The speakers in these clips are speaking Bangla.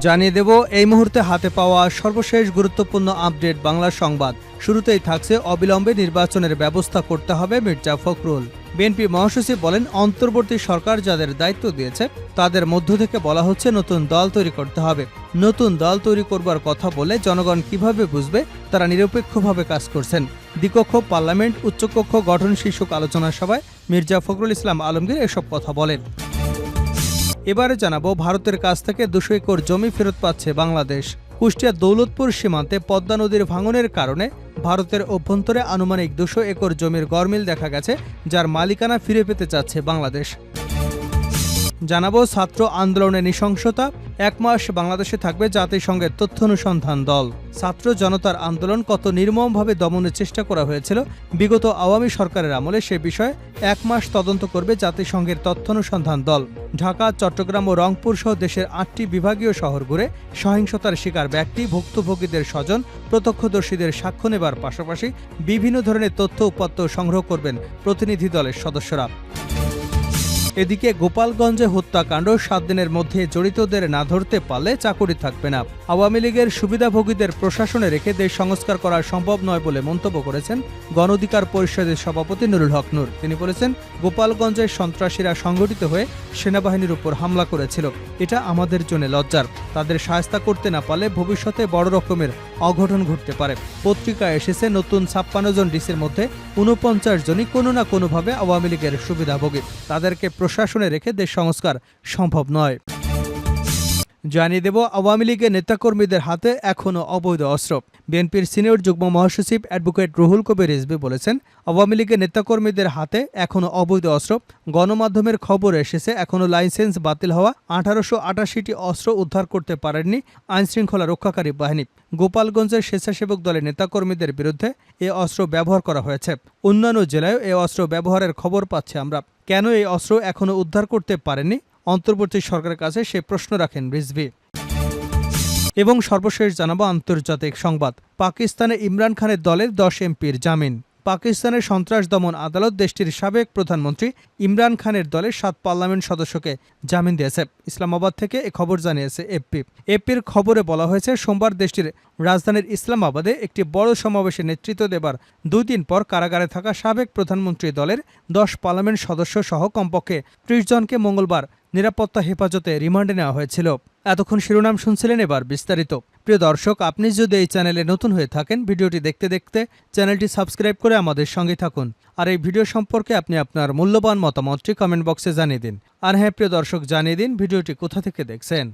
জানিয়ে দেব, এই মুহূর্তে হাতে পাওয়া সর্বশেষ গুরুত্বপূর্ণ আপডেট বাংলা সংবাদ। শুরুতেই থাকছে অবিলম্বে নির্বাচনের ব্যবস্থা করতে হবে মির্জা ফখরুল। বিএনপি মহাসচিব বলেন, অন্তর্বর্তী সরকার যাদের দায়িত্ব দিয়েছে, তাদের মধ্য থেকে বলা হচ্ছে নতুন দল তৈরি করতে হবে। নতুন দল তৈরি করবার কথা বলে জনগণ কীভাবে বুঝবে, তারা নিরপেক্ষভাবে কাজ করছেন। দ্বিকক্ষ পার্লামেন্ট, উচ্চকক্ষ গঠন শীর্ষক আলোচনা সভায় মির্জা ফখরুল ইসলাম আলমগীর এসব কথা বলেন। এবারে জানাব ভারতের কাছ থেকে দুশো একর জমি ফেরত পাচ্ছে বাংলাদেশ। কুষ্টিয়া দৌলতপুর সীমান্তে পদ্মা নদীর ভাঙনের কারণে ভারতের অভ্যন্তরে আনুমানিক দুশো একর জমির গরমিল দেখা গেছে, যার মালিকানা ফিরে পেতে চাচ্ছে বাংলাদেশ। জানাব, ছাত্র আন্দোলনের নৃশংসতা, এক মাস বাংলাদেশে থাকবে জাতিসংঘের তথ্য অনুসন্ধান দল। ছাত্র জনতার আন্দোলন কত নির্মমভাবে দমনের চেষ্টা করা হয়েছিল, বিগত আওয়ামী সরকারের আমলে সে বিষয়ে এক মাস তদন্ত করবে জাতিসংঘের তথ্য অনুসন্ধান দল। ঢাকা, চট্টগ্রাম ও রংপুর সহ দেশের আটটি বিভাগীয় শহর ঘুরে সহিংসতার শিকার ব্যক্তি, ভুক্তভোগীদের স্বজন, প্রত্যক্ষদর্শীদের সাক্ষ্য নেবার পাশাপাশি বিভিন্ন ধরনের তথ্য উপাত্ত সংগ্রহ করবেন প্রতিনিধি দলের সদস্যরা। এদিকে গোপালগঞ্জে হত্যাকাণ্ড, সাত দিনের মধ্যে জড়িতদের না ধরতে পারলে চাকরি থাকবে না। আওয়ামী লীগের সুবিধাভোগীদের প্রশাসনে রেখে দেশ সংস্কার করা সম্ভব নয় বলে মন্তব্য করেছেন গণ অধিকার পরিষদের সভাপতি নুরুল হক নূর। তিনি বলেছেন, গোপালগঞ্জের সন্ত্রাসীরা সংগঠিত হয়ে সেনাবাহিনীর উপর হামলা করেছিল। এটা আমাদের জন্য লজ্জার। তাদের সাহস্তা করতে না পারলে ভবিষ্যতে বড় রকমের অঘটন ঘটতে পারে। পত্রিকায় এসেছে নতুন ছাপ্পান্ন জন ডিসির মধ্যে উনপঞ্চাশ জনই কোনো না কোনোভাবে আওয়ামী লীগের সুবিধাভোগী। তাদেরকে প্রশাসনে রেখে দেশ সংস্কার সম্ভব নয়। জানিয়ে দেব, আওয়ামী লীগের নেতাকর্মীদের হাতে এখনও অবৈধ অস্ত্র। বিএনপির সিনিয়র যুগ্ম মহাসচিব অ্যাডভোকেট রুহুল কবির রিজভি বলেছেন, আওয়ামী লীগের নেতাকর্মীদের হাতে এখনও অবৈধ অস্ত্র। গণমাধ্যমের খবর এসেছে এখনও লাইসেন্স বাতিল হওয়া আঠারোশো আটাশিটি অস্ত্র উদ্ধার করতে পারেননি আইনশৃঙ্খলা রক্ষাকারী বাহিনী। গোপালগঞ্জের স্বেচ্ছাসেবক দলের নেতাকর্মীদের বিরুদ্ধে এ অস্ত্র ব্যবহার করা হয়েছে। অন্যান্য জেলায়ও এ অস্ত্র ব্যবহারের খবর পাচ্ছি আমরা। কেন এই অস্ত্র এখনও উদ্ধার করতে পারেনি অন্তর্বর্তী সরকারের কাছে সে প্রশ্ন রাখেন রিজভি। এবং সর্বশেষ জানাব আন্তর্জাতিক সংবাদ। পাকিস্তানে ইমরান খানের দলের দশ এমপির জামিন। পাকিস্তানের সন্ত্রাস দমন আদালত দেশটির সাবেক প্রধানমন্ত্রী ইমরান খানের দলের সাত পার্লামেন্ট সদস্যকে জামিন দিয়েছে। ইসলামাবাদ থেকে এ খবর জানিয়েছে এপি। এপির খবরে বলা হয়েছে, সোমবার দেশটির রাজধানীর ইসলামাবাদে একটি বড় সমাবেশে নেতৃত্ব দেবার দুই দিন পর কারাগারে থাকা সাবেক প্রধানমন্ত্রী দলের দশ পার্লামেন্ট সদস্য সহ কমপক্ষে ত্রিশ জনকে মঙ্গলবার নিরাপত্তা হেফাজতে রিমান্ডে নেওয়া হয়েছিল। এতক্ষণ শিরোনাম শুনছিলেন এবার বিস্তারিত। প্রিয় দর্শক, আপনি যদি এই চ্যানেলে নতুন হয়ে থাকেন, ভিডিওটি দেখতে দেখতে চ্যানেলটি সাবস্ক্রাইব করে আমাদের সঙ্গে থাকুন। আর এই ভিডিও সম্পর্কে আপনি আপনার মূল্যবান মতামতটি কমেন্ট বক্সে জানিয়ে দিন। আর হ্যাঁ প্রিয় দর্শক, জানিয়ে দিন ভিডিওটি কোথা থেকে দেখছেন।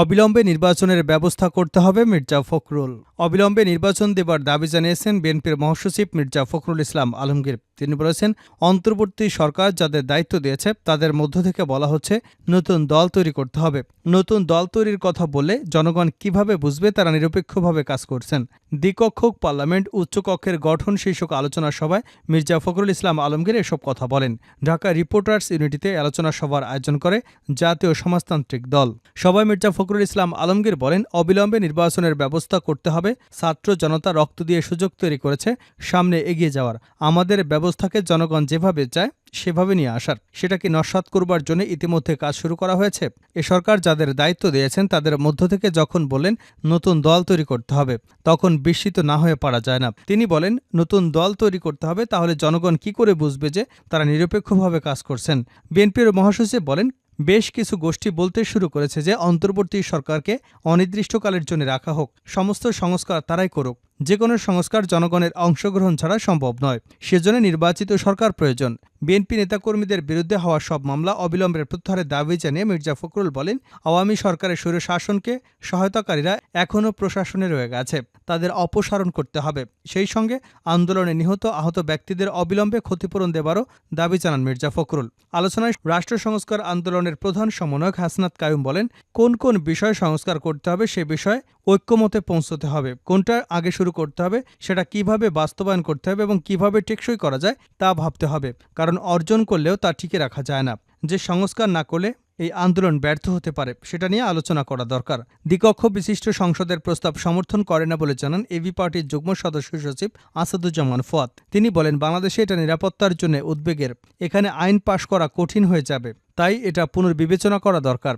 অবিলম্বে নির্বাচনের ব্যবস্থা করতে হবে মির্জা ফখরুল। অবিলম্বে নির্বাচন দেবার দাবি জানিয়েছেন বিএনপির মহাসচিব মির্জা ফখরুল ইসলাম আলমগীর। তিনি বলেছেন, অন্তর্বর্তী সরকার যাদের দায়িত্ব দিয়েছে, তাদের মধ্য থেকে বলা হচ্ছে, নতুন দল তৈরি করতে হবে। নতুন দল তৈরির কথা বলে জনগণ কীভাবে বুঝবে তারা নিরপেক্ষভাবে কাজ করছেন। দ্বিকক্ষক পার্লামেন্ট, উচ্চকক্ষের গঠন শীর্ষক আলোচনা সভায় মির্জা ফখরুল ইসলাম আলমগীর এসব কথা বলেন। ঢাকা রিপোর্টার্স ইউনিটিতে আলোচনা সভার আয়োজন করে জাতীয় সমাজতান্ত্রিক দল। সভায় মির্জা ফখরুল ইসলাম আলমগীর বলেন, অবিলম্বে নির্বাচনের ব্যবস্থা করতে হবে। ছাত্র জনতা রক্ত দিয়ে সুযোগ তৈরি করেছে, সামনে এগিয়ে যাওয়ার। আমাদের ব্যবস্থাকে জনগণ যেভাবে চায় সেভাবে নিয়ে আসার। সেটাকে নস্বাত করবার জন্য ইতিমধ্যে কাজ শুরু করা হয়েছে। এ সরকার যাদের দায়িত্ব দিয়েছেন, তাদের মধ্য থেকে যখন বলেন নতুন দল তৈরি করতে হবে, তখন বিস্মিত না হয়ে পারা যায় না। তিনি বলেন, নতুন দল তৈরি করতে হবে, তাহলে জনগণ কি করে বুঝবে যে তারা নিরপেক্ষভাবে কাজ করছেন? বিএনপির মহাসচিব বলেন, বেশ কিছু গোষ্ঠী বলতে শুরু করেছে যে অন্তর্বর্তী সরকারকে অনির্দিষ্টকালের জন্য রাখা হোক। সমস্ত সংস্কার তারাই করুক। যে কোনো সংস্কার জনগণের অংশগ্রহণ ছাড়া সম্ভব নয়। সেজন্য নির্বাচিত সরকার প্রয়োজন। বিএনপি নেতাকর্মীদের বিরুদ্ধে হওয়া সব মামলা অবিলম্বের প্রত্যাহারের দাবি জানিয়ে মির্জা ফখরুল বলেন, আওয়ামী সরকারের স্বৈর শাসনকে সহায়তাকারীরা এখনও প্রশাসনে রয়ে গেছে, তাদের অপসারণ করতে হবে। সেই সঙ্গে আন্দোলনে নিহত আহত ব্যক্তিদের অবিলম্বে ক্ষতিপূরণ দেবারও দাবি জানান মির্জা ফখরুল। আলোচনায় রাষ্ট্র সংস্কার আন্দোলনের প্রধান সমন্বয়ক হাসনাত কায়ুম বলেন, কোন কোন বিষয় সংস্কার করতে হবে সে বিষয়ে ঐক্যমতে পৌঁছতে হবে, কোনটা আগে শুরু করতে হবে, সেটা কীভাবে বাস্তবায়ন করতে হবে এবং কীভাবে টেকসই করা যায় তা ভাবতে হবে। কারণ অর্জন করলেও তা টিকে রাখা যায় না। যে সংস্কার না করলে এই আন্দোলন ব্যর্থ হতে পারে, সেটা নিয়ে আলোচনা করা দরকার। দ্বিকক্ষ বিশিষ্ট সংসদের প্রস্তাব সমর্থন করে না বলে জানান এবি পার্টির যুগ্ম সদস্য সচিব আসাদুজ্জামান ফোয়াদ। তিনি বলেন, বাংলাদেশে এটা নিরাপত্তার জন্য উদ্বেগের। এখানে আইন পাশ করা কঠিন হয়ে যাবে। তাই এটা পুনর্বিবেচনা করা দরকার।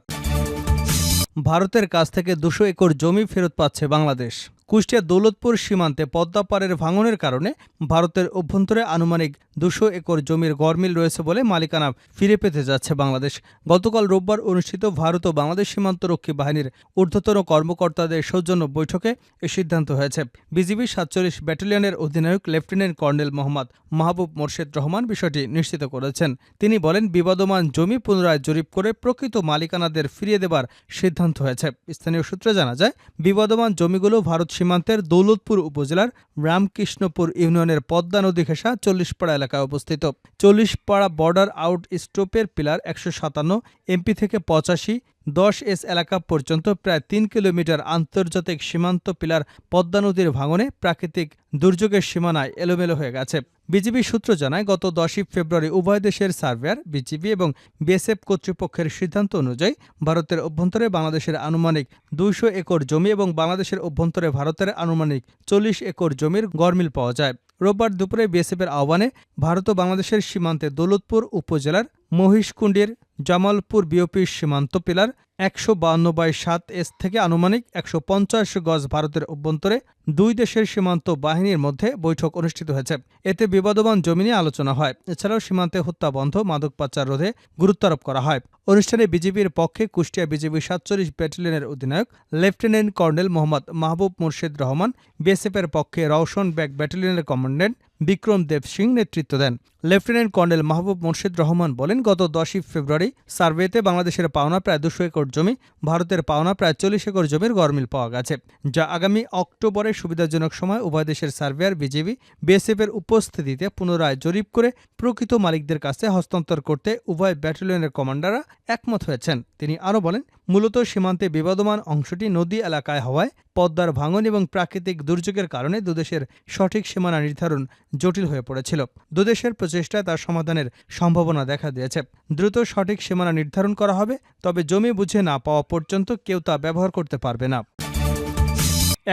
ভারতের কাছ থেকে দুশো একর জমি ফেরত পাচ্ছে বাংলাদেশ। কুষ্টিয়া দৌলতপুর সীমান্তে পদ্মা পাড়ের ভাঙনের কারণে ভারতের অভ্যন্তরে আনুমানিক দুশো একর জমির গরমিল রয়েছে বলে মালিকানা ফিরে পেতে যাচ্ছে বাংলাদেশ। গতকাল রোববার অনুষ্ঠিত ভারত ও বাংলাদেশ সীমান্তরক্ষী বাহিনীর ঊর্ধ্বতন কর্মকর্তাদের সৌজন্য বৈঠকে এ সিদ্ধান্ত হয়েছে। বিজিবি সাতচল্লিশ ব্যাটালিয়নের অধিনায়ক লেফটেন্যান্ট কর্নেল মোহাম্মদ মাহবুব মোর্শেদ রহমান বিষয়টি নিশ্চিত করেছেন। তিনি বলেন, বিবাদমান জমি পুনরায় জরিপ করে প্রকৃত মালিকানাদের ফিরিয়ে দেবার সিদ্ধান্ত হয়েছে। স্থানীয় সূত্রে জানা যায়, বিবাদমান জমিগুলো ভারত সীমান্তের দৌলতপুর উপজেলার রামকৃষ্ণপুর ইউনিয়নের পদ্মা নদী ঘেঁষা চল্লিশপাড়া এলাকায় অবস্থিত। চল্লিশপাড়া বর্ডার আউট স্টোপের পিলার একশো সাতান্ন, এমপি থেকে পঁচাশি দশ এস এলাকা পর্যন্ত প্রায় তিন কিলোমিটার আন্তর্জাতিক সীমান্ত পিলার পদ্মা নদীর ভাঙনে প্রাকৃতিক দুর্যোগের সীমানায় এলোমেলো হয়ে গেছে। বিজিবি সূত্র জানায়, গত দশই ফেব্রুয়ারি উভয় দেশের সার্ভেয়ার, বিজিবি এবং বিএসএফ কর্তৃপক্ষের সিদ্ধান্ত অনুযায়ী ভারতের অভ্যন্তরে বাংলাদেশের আনুমানিক দুইশো একর জমি এবং বাংলাদেশের অভ্যন্তরে ভারতের আনুমানিক চল্লিশ একর জমির গরমিল পাওয়া যায়। রোববার দুপুরে বিএসএফের আহ্বানে ভারত ও বাংলাদেশের সীমান্তে দৌলতপুর উপজেলার মহিষকুণ্ডের জামালপুর বিওপি সীমান্ত পিলার একশো বান্ন বাই সাত এস থেকে আনুমানিক একশো পঞ্চাশ গজ ভারতের অভ্যন্তরে দুই দেশের সীমান্ত বাহিনীর মধ্যে বৈঠক অনুষ্ঠিত হয়েছে। এতে বিবাদমান জমি নিয়ে আলোচনা হয়। এছাড়াও সীমান্তে হত্যা বন্ধ, মাদক পাচার রোধে গুরুত্বারোপ করা হয়। অনুষ্ঠানে বিজেপির পক্ষে কুষ্টিয়া বিজেপি সাতচল্লিশ ব্যাটালিয়নের অধিনায়ক লেফটেন্যান্ট কর্নেল মোহাম্মদ মাহবুব মুর্শিদ রহমান, বিএসএফের পক্ষে রওশন ব্যাগ ব্যাটালিয়নের কমান্ড্যান্ট বিক্রম দেব সিং নেতৃত্ব দেন। লেফটেন্যান্ট কর্নেল মাহবুব মুর্শিদ রহমান বলেন, গত দশই ফেব্রুয়ারি সার্ভেতে বাংলাদেশের পাওনা প্রায় দুশো একর জমি, ভারতের পাওনা প্রায় চল্লিশ একর জমির গরমিল পাওয়া গেছে, যা আগামী অক্টোবরে সুবিধাজনক সময় উভয় দেশের সার্ভেয়ার, বিজেপি, বিএসএফের উপস্থিতিতে পুনরায় জরিপ করে প্রকৃত মালিকদের কাছে হস্তান্তর করতে উভয় ব্যাটালিয়নের কমান্ডাররা একমত হয়েছেন। তিনি আরও বলেন, মূলত সীমান্তে বিবাদমান অংশটি নদী এলাকায় হওয়ায় পদ্মার ভাঙন এবং প্রাকৃতিক দুর্যোগের কারণে দুদেশের সঠিক সীমানা নির্ধারণ জটিল হয়ে পড়েছিল। দুদেশের প্রচেষ্টায় তার সমাধানের সম্ভাবনা দেখা দিয়েছে। দ্রুত সঠিক সীমানা নির্ধারণ করা হবে, তবে জমি বুঝে না পাওয়া পর্যন্ত কেউ তা ব্যবহার করতে পারবে না।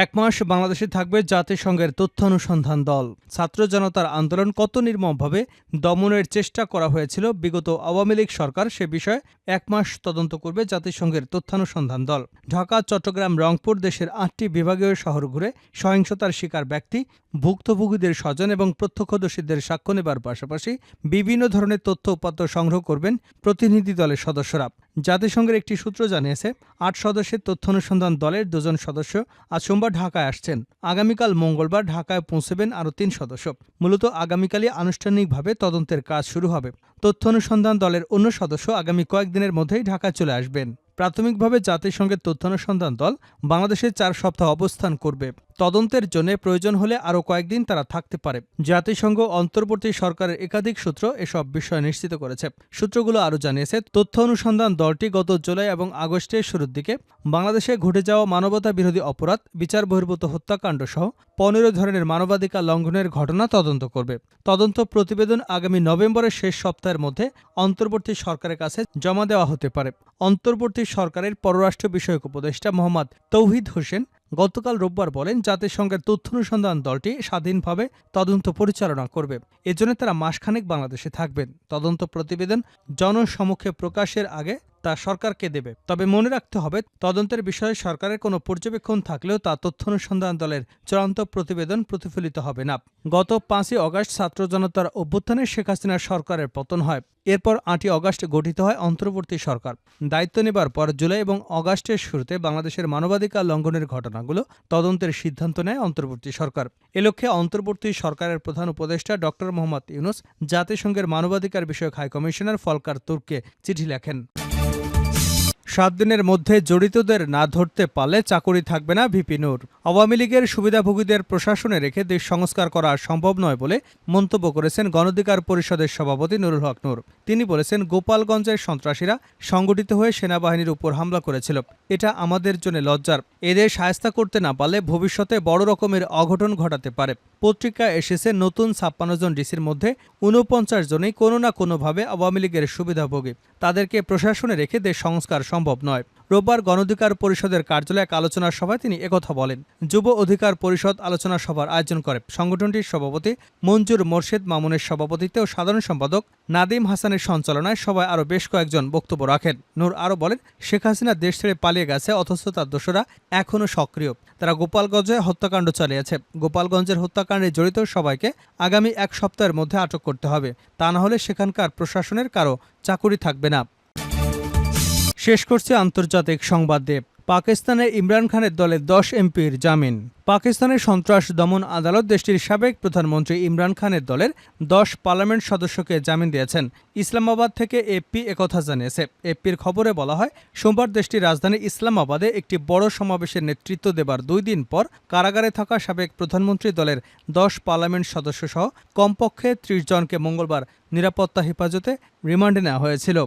এক মাস বাংলাদেশে থাকবে জাতিসংঘের তথ্য অনুসন্ধান দল। ছাত্র জনতার আন্দোলন কত নির্মমভাবে দমনের চেষ্টা করা হয়েছিল বিগত আওয়ামী লীগ সরকার সে বিষয়ে এক মাস তদন্ত করবে জাতিসংঘের তথ্যানুসন্ধান দল। ঢাকা, চট্টগ্রাম, রংপুর দেশের আটটি বিভাগীয় শহর ঘুরে সহিংসতার শিকার ব্যক্তি, ভুক্তভোগীদের স্বজন এবং প্রত্যক্ষদর্শীদের সাক্ষ্য নেবার পাশাপাশি বিভিন্ন ধরনের তথ্য উপাত্ত সংগ্রহ করবেন প্রতিনিধি দলের সদস্যরা। জাতিসংঘের একটি সূত্র জানিয়েছে, আট সদস্যের তথ্য অনুসন্ধান দলের দুজন সদস্য আজ সোমবার ঢাকায় আসছেন। আগামীকাল মঙ্গলবার ঢাকায় পৌঁছবেন আরও তিন সদস্য। মূলত আগামীকালই আনুষ্ঠানিকভাবে তদন্তের কাজ শুরু হবে। তথ্য অনুসন্ধান দলের অন্য সদস্য আগামী কয়েকদিনের মধ্যেই ঢাকায় চলে আসবেন। প্রাথমিকভাবে জাতিসংঘের তথ্যানুসন্ধান দল বাংলাদেশে চার সপ্তাহ অবস্থান করবে। তদন্তের জন্য প্রয়োজন হলে আরও কয়েকদিন তারা থাকতে পারে। জাতিসংঘ অন্তর্বর্তী সরকারের একাধিক সূত্র এসব বিষয় নিশ্চিত করেছে। সূত্রগুলো আরও জানিয়েছে, তথ্য অনুসন্ধান দলটি গত জুলাই এবং আগস্টের শুরুর দিকে বাংলাদেশে ঘটে যাওয়া মানবতা বিরোধী অপরাধ, বিচার বহির্ভূত হত্যাকাণ্ড সহ পনেরো ধরনের মানবাধিকার লঙ্ঘনের ঘটনা তদন্ত করবে। তদন্ত প্রতিবেদন আগামী নভেম্বরের শেষ সপ্তাহের মধ্যে অন্তর্বর্তী সরকারের কাছে জমা দেওয়া হতে পারে। অন্তর্বর্তী সরকারের পররাষ্ট্র বিষয়ক উপদেষ্টা মোহাম্মদ তৌহিদ হোসেন গতকাল রোববার বলেন, জাতিসংঘের তথ্য অনুসন্ধান দলটি স্বাধীনভাবে তদন্ত পরিচালনা করবে। এজন্য তারা মাসখানেক বাংলাদেশে থাকবেন। তদন্ত প্রতিবেদন জনসমক্ষে প্রকাশের আগে তা সরকারকে দেবে। তবে মনে রাখতে হবে, তদন্তের বিষয়ে সরকারের কোনো পর্যবেক্ষণ থাকলেও তা তথ্য অনুসন্ধান দলের চূড়ান্ত প্রতিবেদন প্রতিফলিত হবে না। গত পাঁচই অগাস্ট ছাত্র জনতার অভ্যুত্থানে শেখ হাসিনার সরকারের পতন হয়। এরপর আটই অগাস্ট গঠিত হয় অন্তর্বর্তী সরকার। দায়িত্ব নেবার পর জুলাই এবং অগাস্টের শুরুতে বাংলাদেশের মানবাধিকার লঙ্ঘনের ঘটনাগুলো তদন্তের সিদ্ধান্ত নেয় অন্তর্বর্তী সরকার। এ লক্ষ্যে অন্তর্বর্তী সরকারের প্রধান উপদেষ্টা ডক্টর মোহাম্মদ ইউনুস জাতিসংঘের মানবাধিকার বিষয়ক হাইকমিশনার ফলকার তুর্ককে চিঠি লেখেন। সাত দিনের মধ্যে জড়িতদের না ধরতে পারলে চাকরি থাকবে না ভিপি নূর। আওয়ামী লীগের সুবিধাভোগীদের প্রশাসনে রেখে দেশ সংস্কার করা সম্ভব নয় বলে মন্তব্য করেছেন গণধিকার পরিষদের সভাপতি নুরুল হক নূর। তিনি বলেছেন, গোপালগঞ্জের সন্ত্রাসীরা সংগঠিত হয়ে সেনাবাহিনীর উপর হামলা করেছিল। এটা আমাদের জন্য লজ্জার। এদের সায়স্তা করতে না পারলে ভবিষ্যতে বড় রকমের অঘটন ঘটাতে পারে। পত্রিকায় এসেছে, নতুন ছাপ্পান্ন জন ডিসির মধ্যে ঊনপঞ্চাশ জনই কোনো না কোনোভাবে আওয়ামী লীগের সুবিধাভোগী। তাদেরকে প্রশাসনে রেখে দেশ সংস্কার সম্ভব নয়। রোববার গণঅধিকার পরিষদের কার্যালয়ে এক আলোচনা সভায় তিনি একথা বলেন। যুব অধিকার পরিষদ আলোচনা সভার আয়োজন করে সংগঠনটির সভাপতি মঞ্জুর মোর্শেদ মামুনের সভাপতিত্বে ও সাধারণ সম্পাদক নাদিম হাসানের সঞ্চালনায় সভায় আরও বেশ কয়েকজন বক্তব্য রাখেন। নূর আরও বলেন, শেখ হাসিনা দেশ ছেড়ে পালিয়ে গেছে, অথচ তার দোষরা এখনও সক্রিয়। তারা গোপালগঞ্জে হত্যাকাণ্ড চালিয়েছে। গোপালগঞ্জের হত্যাকাণ্ডে জড়িত সবাইকে আগামী এক সপ্তাহের মধ্যে আটক করতে হবে। তা না হলে সেখানকার প্রশাসনের কারও চাকুরি থাকবে না। শেষ করছে আন্তর্জাতিক সংবাদ। দেব পাকিস্তানে ইমরান খানের দলের দশ এমপির জামিন। পাকিস্তানের সন্ত্রাস দমন আদালত দেশটির সাবেক প্রধানমন্ত্রী ইমরান খানের দলের দশ পার্লামেন্ট সদস্যকে জামিন দিয়েছেন। ইসলামাবাদ থেকে এপি একথা জানিয়েছে। এপির খবরে বলা হয়, সোমবার দেশটির রাজধানী ইসলামাবাদে একটি বড় সমাবেশের নেতৃত্ব দেবার দুই দিন পর কারাগারে থাকা সাবেক প্রধানমন্ত্রী দলের দশ পার্লামেন্ট সদস্য সহ কমপক্ষে ত্রিশ জনকে মঙ্গলবার নিরাপত্তা হেফাজতে রিমান্ডে নেওয়া হয়েছিল।